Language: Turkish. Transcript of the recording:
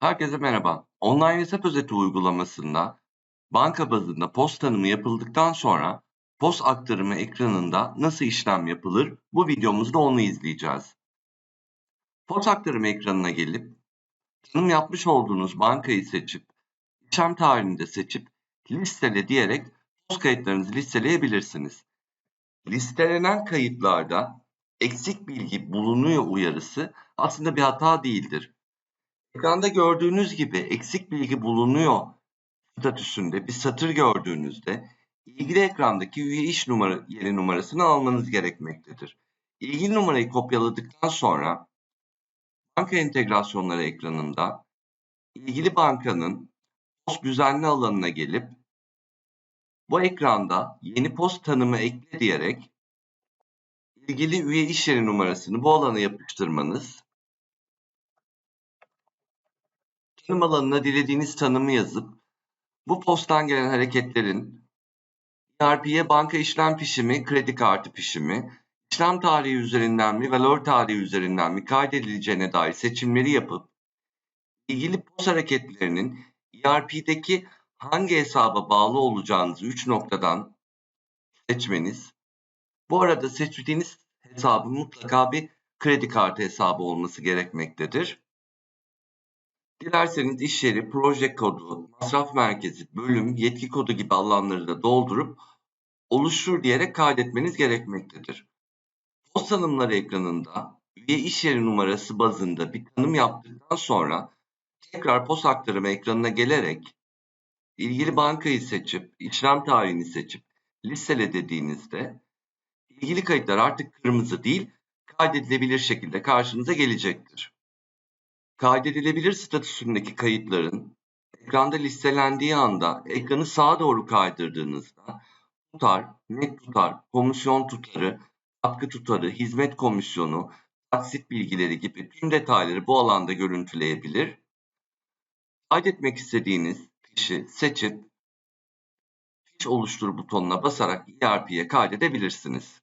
Herkese merhaba. Online hesap özeti uygulamasında banka bazında POS tanımı yapıldıktan sonra POS aktarımı ekranında nasıl işlem yapılır? Bu videomuzda onu izleyeceğiz. POS aktarımı ekranına gelip tanım yapmış olduğunuz bankayı seçip işlem tarihini de seçip listele diyerek POS kayıtlarınızı listeleyebilirsiniz. Listelenen kayıtlarda eksik bilgi bulunuyor uyarısı aslında bir hata değildir. Ekranda gördüğünüz gibi eksik bilgi bulunuyor statüsünde bir satır gördüğünüzde ilgili ekrandaki üye iş numara, yeri numarasını almanız gerekmektedir. İlgili numarayı kopyaladıktan sonra banka entegrasyonları ekranında ilgili bankanın post düzenli alanına gelip bu ekranda yeni post tanımı ekle diyerek ilgili üye iş yeri numarasını bu alana yapıştırmanız tanım alanına dilediğiniz tanımı yazıp bu posttan gelen hareketlerin ERP'ye banka işlem fişimi, kredi kartı fişimi, işlem tarihi üzerinden mi, valor tarihi üzerinden mi kaydedileceğine dair seçimleri yapıp ilgili post hareketlerinin ERP'deki hangi hesaba bağlı olacağınızı 3 noktadan seçmeniz. Bu arada seçtiğiniz hesabın mutlaka bir kredi kartı hesabı olması gerekmektedir. Dilerseniz iş yeri, proje kodu, masraf merkezi, bölüm, yetki kodu gibi alanları da doldurup oluştur diyerek kaydetmeniz gerekmektedir. Post tanımları ekranında üye iş yeri numarası bazında bir tanım yaptıktan sonra tekrar post aktarımı ekranına gelerek ilgili bankayı seçip, işlem tarihini seçip listele dediğinizde ilgili kayıtlar artık kırmızı değil, kaydedilebilir şekilde karşınıza gelecektir. Kaydedilebilir statüsündeki kayıtların ekranda listelendiği anda ekranı sağa doğru kaydırdığınızda tutar, net tutar, komisyon tutarı, katkı tutarı, hizmet komisyonu, taksit bilgileri gibi tüm detayları bu alanda görüntüleyebilir. Kaydetmek istediğiniz fişi seçip fiş oluştur butonuna basarak ERP'ye kaydedebilirsiniz.